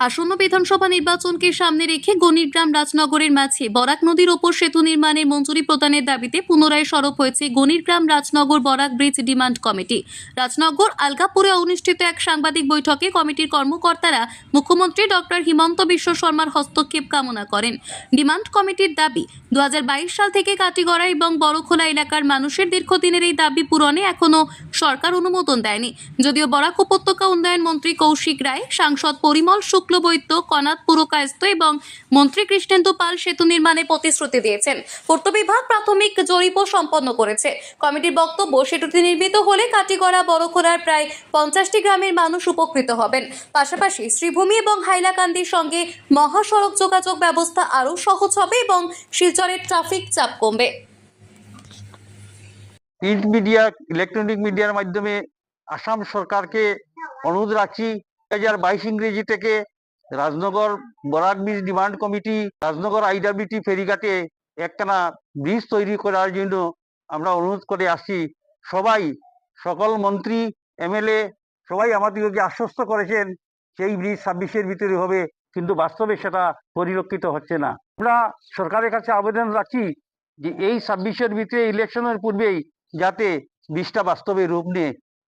আসন্ন বিধানসভা নির্বাচনকে সামনে রেখে গণিরগ্রাম রাজনগরের মাঝে বরাক নদীর ওপর সেতু নির্মাণের মঞ্জুরি প্রদানের দাবিতে পুনরায় সরব হয়েছে Ganirgram Rajnagar Barak bridge demand committee. Rajnagar আলগাপুরে অনুষ্ঠিত এক সাংবাদিক বৈঠকে কমিটির কর্মকর্তারা মুখ্যমন্ত্রী ডক্টর হিমন্ত বিশ্ব শর্মার হস্তক্ষেপ কামনা করেন। ডিমান্ড কমিটির দাবি দু হাজার বাইশ সাল থেকে কাটিগড়া এবং বড়খোলা এলাকার মানুষের দীর্ঘদিনের এই দাবি পূরণে এখনও সরকার অনুমোদন দেয়নি। যদিও বরাক উপত্যকা উন্নয়ন মন্ত্রী কৌশিক রায়, সাংসদ পরিমল শুক্লবৈদ্য, কনাথ পুরকায়স্ত এবং মন্ত্রী কৃষ্ণেন্দু পাল সেতু নির্মাণে প্রতিশ্রুতি দিয়েছেন। পূর্ত বিভাগ প্রাথমিক জরিপও সম্পন্ন করেছে। কমিটির বক্তব্য সেতুটি নির্মিত হলে কাটিগড়া বড়খোলার প্রায় পঞ্চাশটি গ্রামের মানুষ উপকৃত হবেন। পাশাপাশি শ্রীভূমি এবং হাইলাকান্দির সঙ্গে মহাসড়ক যোগাযোগ ব্যবস্থা আরও সহজ হবে এবং শিলচরের ট্রাফিক চাপ কমবে। প্রিন্ট মিডিয়া, ইলেকট্রনিক মিডিয়ার মাধ্যমে আসাম সরকারকে অনুরোধ রাখছি দু হাজার বাইশ ইংরেজি থেকে Rajnagar Barak bridge demand committee, Rajnagar আইডাবিটি ফেরিঘাটে একখানা ব্রিজ তৈরি করার জন্য আমরা অনুরোধ করে আসছি। সবাই, সকল মন্ত্রী, এমএলএ, সবাই আমাদেরকে আশ্বস্ত করেছেন সেই ব্রিজ ছাব্বিশের ভিতরে হবে, কিন্তু বাস্তবে সেটা পরিলক্ষিত হচ্ছে না। আমরা সরকারের কাছে আবেদন রাখছি যে এই ছাব্বিশের ভিতরে ইলেকশনের পূর্বেই যাতে ব্রিজটা বাস্তবে রূপ নেয়।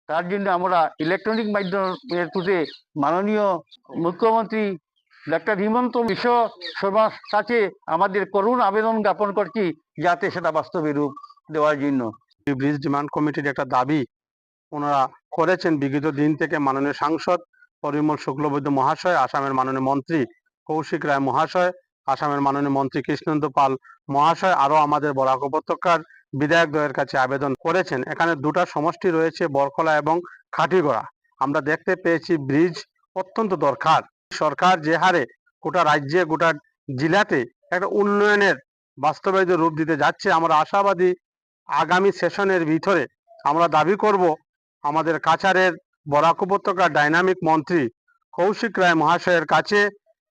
তার জন্য আমরা ইলেকট্রনিক মাধ্যমের থ্রুতে মাননীয় মুখ্যমন্ত্রী ডাক্তার হিমন্ত বিশ্ব শর্মার কাছে আমাদের করুণ আবেদন জ্ঞাপন করছি যাতে সেটা বাস্তবে রূপ দেওয়ার জন্য। ব্রিজ ডিমান্ড কমিটির একটা দাবি ওনারা করেছেন বিগত দিন থেকে মাননীয় সাংসদ পরিমল শুক্লবৈদ্য মহাশয়, আসামের মাননীয় মন্ত্রী কৌশিক রায় মহাশয়, আসামের মাননীয় মন্ত্রী কৃষ্ণেন্দু পাল মহাশয় আরও আমাদের বরাক উপত্যকার বিধায়কদ্বয়ের কাছে আবেদন করেছেন। এখানে দুটা সমষ্টি রয়েছে বরকলা এবং খাটিগড়া। আমরা দেখতে পেয়েছি ব্রিজ অত্যন্ত দরকার। সরকার যে হারে গোটা রাজ্যে, গোটা জেলাতে একটা উন্নয়নের বাস্তবায়িত রূপ দিতে যাচ্ছে। আমরা আশাবাদী আগামী সেশনের ভিতরে আমরা দাবি করব, আমাদের কাছারের বরাক উপত্যকার ডাইনামিক মন্ত্রী কৌশিক রায় মহাশয়ের কাছে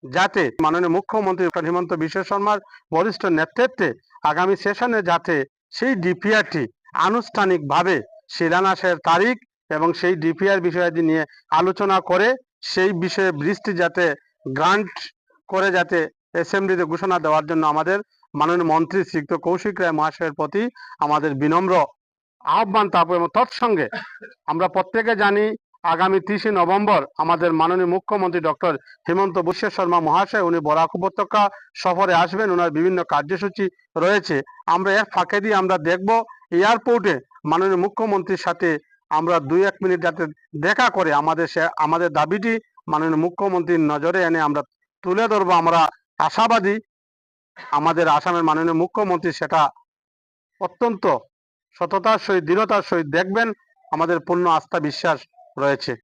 যাতে মাননীয় মুখ্যমন্ত্রী হিমন্ত বিশ্ব শর্মার বরিষ্ঠ নেতৃত্বে আগামী সেশনে যাতে সেই ডিপিআরটি আনুষ্ঠানিকভাবে শিলান্যাসের তারিখ এবং সেই ডিপিআর বিষয়াদি নিয়ে আলোচনা করে সেই বিষয়ে বৃষ্টি যাতে গ্রান্ট করে যাতে অ্যাসেম্বলিতে ঘোষণা দেওয়ার জন্য আমাদের মাননীয় মন্ত্রী শ্রীযুক্ত কৌশিক রায় মহাশয়ের প্রতি আমাদের বিনম্র আহ্বান তারপর এবং তৎসঙ্গে আমরা প্রত্যেকে জানি আগামী তিরিশে নভেম্বর আমাদের মাননীয় মুখ্যমন্ত্রী ডক্টর হিমন্ত বিশ্ব শর্মা মহাশয়, উনি বরাক উপত্যকা সফরে আসবেন। ওনার বিভিন্ন কার্যসূচি রয়েছে। আমরা এর ফাঁকে দিয়ে আমরা দেখব এয়ারপোর্টে মাননীয় মুখ্যমন্ত্রীর সাথে আমরা দুই এক মিনিট যাতে দেখা করে আমাদের আমাদের দাবিটি মাননীয় মুখ্যমন্ত্রীর নজরে এনে আমরা তুলে ধরবো। আমরা আশাবাদী আমাদের আসামের মাননীয় মুখ্যমন্ত্রী সেটা অত্যন্ত সততার সহিত, দৃঢ়তার সহিত দেখবেন। আমাদের পূর্ণ আস্থা, বিশ্বাস রয়েছে।